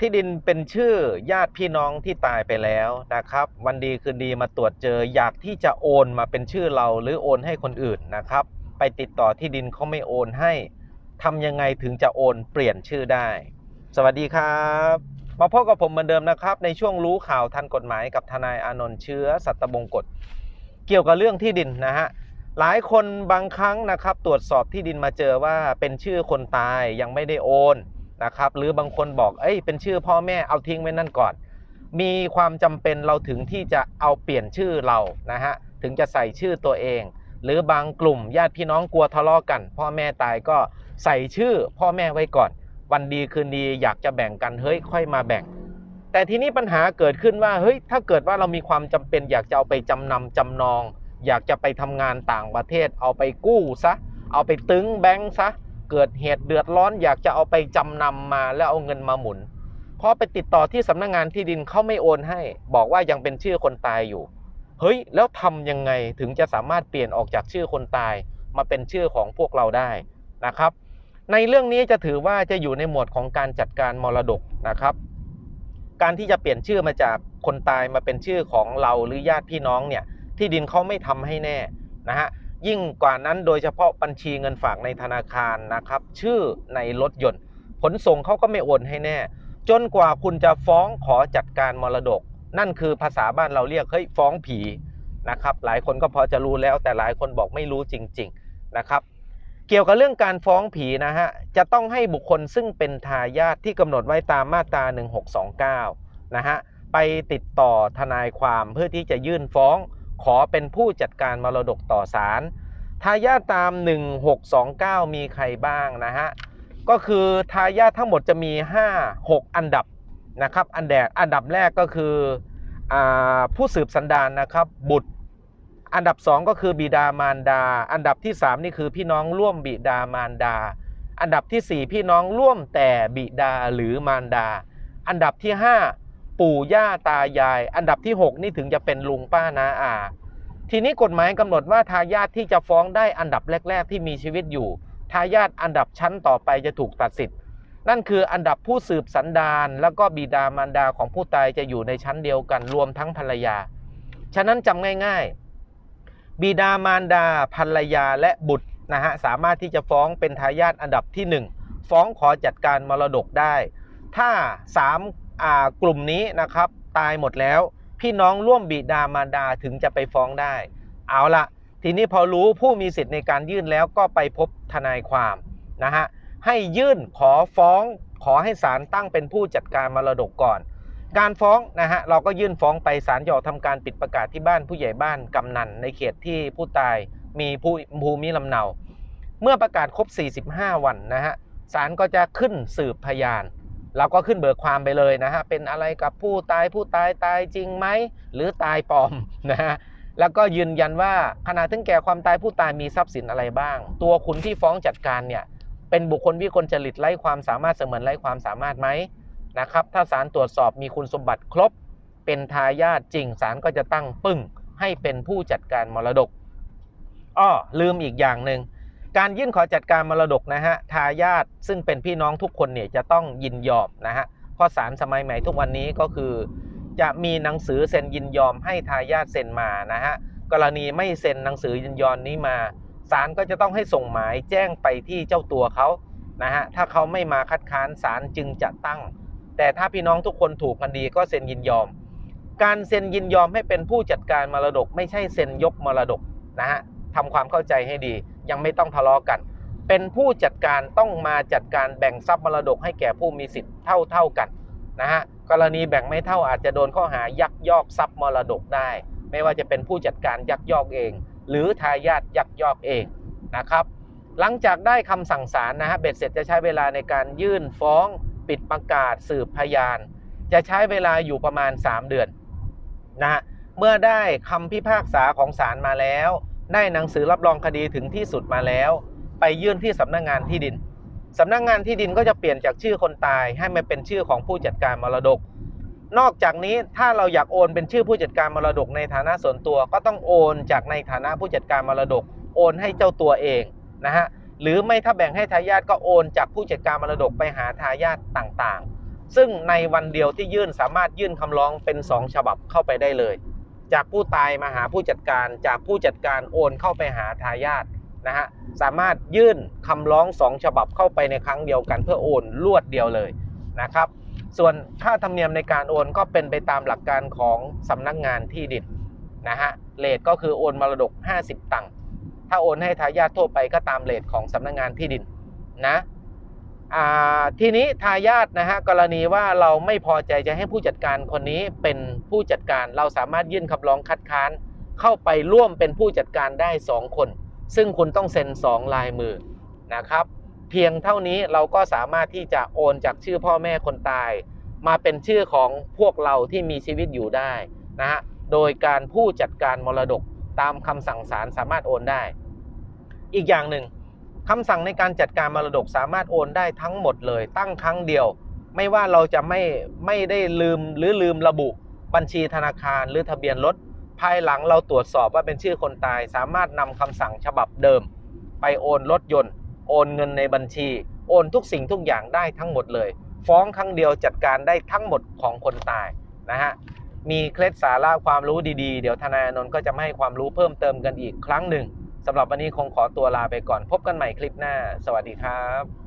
ที่ดินเป็นชื่อญาติพี่น้องที่ตายไปแล้วนะครับ วันดีคืนดีมาตรวจเจออยากที่จะโอนมาเป็นชื่อเราหรือโอนให้คนอื่นนะครับ ไปติดต่อที่ดินเขาไม่โอนให้ทำยังไงถึงจะโอนเปลี่ยนชื่อได้ สวัสดีครับ มาพบกับผมเหมือนเดิมนะครับ ในช่วงรู้ข่าวทันกฎหมายกับทนายอานนท์เชื้อสัตบงกฎเกี่ยวกับเรื่องที่ดินนะฮะหลายคนบางครั้งนะครับ ตรวจสอบที่ดินมาเจอว่าเป็นชื่อคนตายยังไม่ได้โอน นะครับ หรือบางคนบอกเอ้ยเป็นชื่อพ่อแม่เอาทิ้งไว้นั่นก่อน มีความจำเป็นเราถึงที่จะเอาเปลี่ยนชื่อเรานะฮะถึงจะใส่ชื่อตัวเอง หรือบางกลุ่มญาติพี่น้องกลัวทะเลาะกัน พ่อแม่ตายก็ใส่ชื่อพ่อแม่ไว้ก่อน วันดีคืนดีอยากจะแบ่งกันเฮ้ยค่อยมาแบ่ง แต่ทีนี้ปัญหาเกิดขึ้นว่าเฮ้ยถ้าเกิดว่าเรามีความจำเป็น อยากจะเอาไปจำนำจำนอง อยากจะไปทำงานต่างประเทศ เอาไปกู้ซะเอาไปตึงแบงค์ซะ เกิดเหตุเดือดร้อนอยากจะเอาไปจำนำมาแล้วเอาเงินมาหมุนพอไปติดต่อที่สำนักงานที่ดินเขาไม่โอนให้ บอกว่ายังเป็นชื่อคนตายอยู่ เฮ้ย แล้วทำยังไงถึงจะสามารถเปลี่ยนออกจากชื่อคนตาย มาเป็นชื่อของพวกเราได้นะครับ ในเรื่องนี้จะถือว่าจะอยู่ในหมวดของการจัดการมรดกนะครับ การที่จะเปลี่ยนชื่อมาจากคนตายมาเป็นชื่อของเราหรือญาติพี่น้องเนี่ยที่ดินเขาไม่ทำให้แน่นะฮะ ยิ่งกว่านั้นโดยเฉพาะบัญชีเงินฝากในธนาคารนะครับ ชื่อในรถยนต์ ขนส่งเขาก็ไม่โอนให้แน่ จนกว่าคุณจะฟ้องขอจัดการมรดก นั่นคือภาษาบ้านเราเรียกเฮ้ยฟ้องผีนะครับหลายคนก็พอจะรู้แล้วแต่หลายคนบอกไม่รู้จริง ๆนะครับ เกี่ยวกับเรื่องการฟ้องผีนะฮะจะต้องให้บุคคลซึ่งเป็นทายาทที่กำหนดไว้ตามมาตรา 1629นะฮะไปติดต่อทนายความเพื่อที่จะยื่นฟ้อง ขอเป็นผู้จัดการมรดกต่อศาลทายาทตาม 1629 มีใครบ้างนะฮะ ก็คือทายาททั้งหมดจะมี 5 6 อันดับนะครับอันแดกอันดับแรกก็คืออผู้สืบสันดานนะครับบุตร อันดับ 2 ก็คือบิดามารดา อันดับที่ 3 นี่คือพี่น้องร่วมบิดามารดา อันดับทีสี่4 พี่น้องร่วมแต่บิดาหรือมารดา อันดับที่ 5 ปู่ย่าตายาย อันดับที่ 6 นี่ถึงจะเป็นลุงป้านาอา ทีนี้กฎหมายกำหนดว่าทายาทที่จะฟ้องได้อันดับแรก ๆ ที่มีชีวิตอยู่ ทายาทอันดับชั้นต่อไปจะถูกตัดสิทธิ์ นั่นคืออันดับผู้สืบสันดานแล้วก็บิดามารดาของผู้ตายจะอยู่ในชั้นเดียวกันรวมทั้งภรรยา ฉะนั้นจำง่ายๆ บิดามารดาภรรยาและบุตรนะฮะสามารถที่จะฟ้องเป็นทายาทอันดับที่ 1 ฟ้องขอจัดการมรดกได้ ถ้า 3 กลุ่มนี้นะครับตายหมดแล้ว พี่น้องร่วมบิดามารดาถึงจะไปฟ้องได้ เอาละทีนี้พอรู้ผู้มีสิทธิ์ในการยื่นแล้วก็ไปพบทนายความนะฮะให้ยื่นขอฟ้องขอให้ศาลตั้งเป็นผู้จัดการมรดกก่อน การฟ้องนะฮะเราก็ยื่นฟ้องไปศาลจะออกทำการปิดประกาศที่บ้านผู้ใหญ่บ้านกำนันในเขตที่ผู้ตายมีผู้ภูมิลำเนา เมื่อประกาศครบ 45 วันนะฮะศาลก็จะขึ้นสืบพยาน เราก็ขึ้นเบิกความไปเลยนะฮะเป็นอะไรกับผู้ตายผู้ตายตายจริงไหมหรือตายปลอมนะฮะแล้วก็ยืนยันว่าขณะถึงแก่ความตายผู้ตายมีทรัพย์สินอะไรบ้าง ตัวคุณที่ฟ้องจัดการเนี่ยเป็นบุคคลวิกลจริตไร้ความสามารถเสมือนไร้ความสามารถไหมนะครับถ้าศาลตรวจสอบมีคุณสมบัติครบ เป็นทายาทจริงศาลก็จะตั้งปึ้งให้เป็นผู้จัดการมรดกอ้อลืมอีกอย่างหนึ่ง การยื่นขอจัดการมรดกนะฮะทายาทซึ่งเป็นพี่น้องทุกคนเนี่ยจะต้องยินยอมนะฮะเพราะศาลสมัยใหม่ทุกวันนี้ก็คือ จะมีหนังสือเซ็นยินยอมให้ทายาทเซ็นมานะฮะกรณีไม่เซ็นหนังสือยินยอมนี้มาศาลก็จะต้องให้ส่งหมายแจ้งไปที่เจ้าตัวเขานะฮะถ้าเขาไม่มาคัดค้านศาลจึงจะตั้ง แต่ถ้าพี่น้องทุกคนถูกกันดีก็เซ็นยินยอม การเซ็นยินยอมให้เป็นผู้จัดการมรดก ไม่ใช่เซ็นยกมรดกนะฮะทำความเข้าใจให้ดี ยังไม่ต้องทะเลาะกัน เป็นผู้จัดการต้องมาจัดการแบ่งทรัพย์มรดกให้แก่ผู้มีสิทธิ์เท่าเท่าๆกันนะฮะกรณีแบ่งไม่เท่าอาจจะโดนข้อหายักยอกทรัพย์มรดกได้ ไม่ว่าจะเป็นผู้จัดการยักยอกเอง หรือทายาทยักยอกเองนะครับหลังจากได้คำสั่งศาลนะฮะเบ็ดเสร็จจะใช้เวลาในการยื่นฟ้องปิดประกาศสืบพยาน จะใช้เวลาอยู่ประมาณ 3 เดือนนะฮะเมื่อได้คำพิพากษาของศาลมาแล้ว ได้หนังสือรับรองคดีถึงที่สุดมาแล้ว ไปยื่นที่สำนักงานที่ดินสำนักงานที่ดินก็จะเปลี่ยนจากชื่อคนตายให้มาเป็นชื่อของผู้จัดการมรดก นอกจากนี้ถ้าเราอยากโอนเป็นชื่อผู้จัดการมรดกในฐานะส่วนตัว ก็ต้องโอนจากในฐานะผู้จัดการมรดก โอนให้เจ้าตัวเองนะฮะหรือไม่ถ้าแบ่งให้ทายาทก็โอนจากผู้จัดการมรดกไปหาทายาทต่างๆ ซึ่งในวันเดียวที่ยื่นสามารถยื่นคำร้องเป็น 2 ฉบับเข้าไปได้เลย จากผู้ตายมาหาผู้จัดการ จากผู้จัดการโอนเข้าไปหาทายาทนะฮะสามารถยื่นคำร้อง2ฉบับเข้าไปในครั้งเดียวกันเพื่อโอนรวดเดียวเลยนะครับ ส่วนค่าธรรมเนียมในการโอนก็เป็นไปตามหลักการของสำนักงานที่ดินนะฮะเลทก็คือโอนมรดก 50 ตังค์ถ้าโอนให้ทายาททั่วไปก็ตามเลทของสำนักงานที่ดินนะ ทีนี้ทายาทนะฮะกรณีว่าเราไม่พอใจจะให้ผู้จัดการคนนี้เป็นผู้จัดการเราสามารถยื่นคำร้องคัดค้านเข้าไปร่วมเป็นผู้จัดการได้ 2 คน ซึ่งคุณต้องเซ็น 2 ลายมือนะครับ เพียงเท่านี้เราก็สามารถที่จะโอนจากชื่อพ่อแม่คนตาย มาเป็นชื่อของพวกเราที่มีชีวิตอยู่ได้นะฮะโดยการผู้จัดการมรดกตามคำสั่งศาลสามารถโอนได้ อีกอย่างหนึ่ง คำสั่งในการจัดการมรดกสามารถโอนได้ทั้งหมดเลย ตั้งครั้งเดียว ไม่ว่าเราจะไม่ไม่ได้ลืมหรือลืมระบุ บัญชีธนาคารหรือทะเบียนรถภายหลังเราตรวจสอบว่าเป็นชื่อคนตาย สามารถนำคำสั่งฉบับเดิม ไปโอนรถยนต์ โอนเงินในบัญชี โอนทุกสิ่งทุกอย่างได้ทั้งหมดเลย ฟ้องครั้งเดียวจัดการได้ทั้งหมดของคนตายนะฮะมีเคล็ดสาระความรู้ดีๆ เดี๋ยวทนายอนนท์ก็จะมาให้ความรู้เพิ่มเติมกันอีกครั้งหนึ่ง สำหรับวันนี้คงขอตัวลาไปก่อน พบกันใหม่คลิปหน้า สวัสดีครับ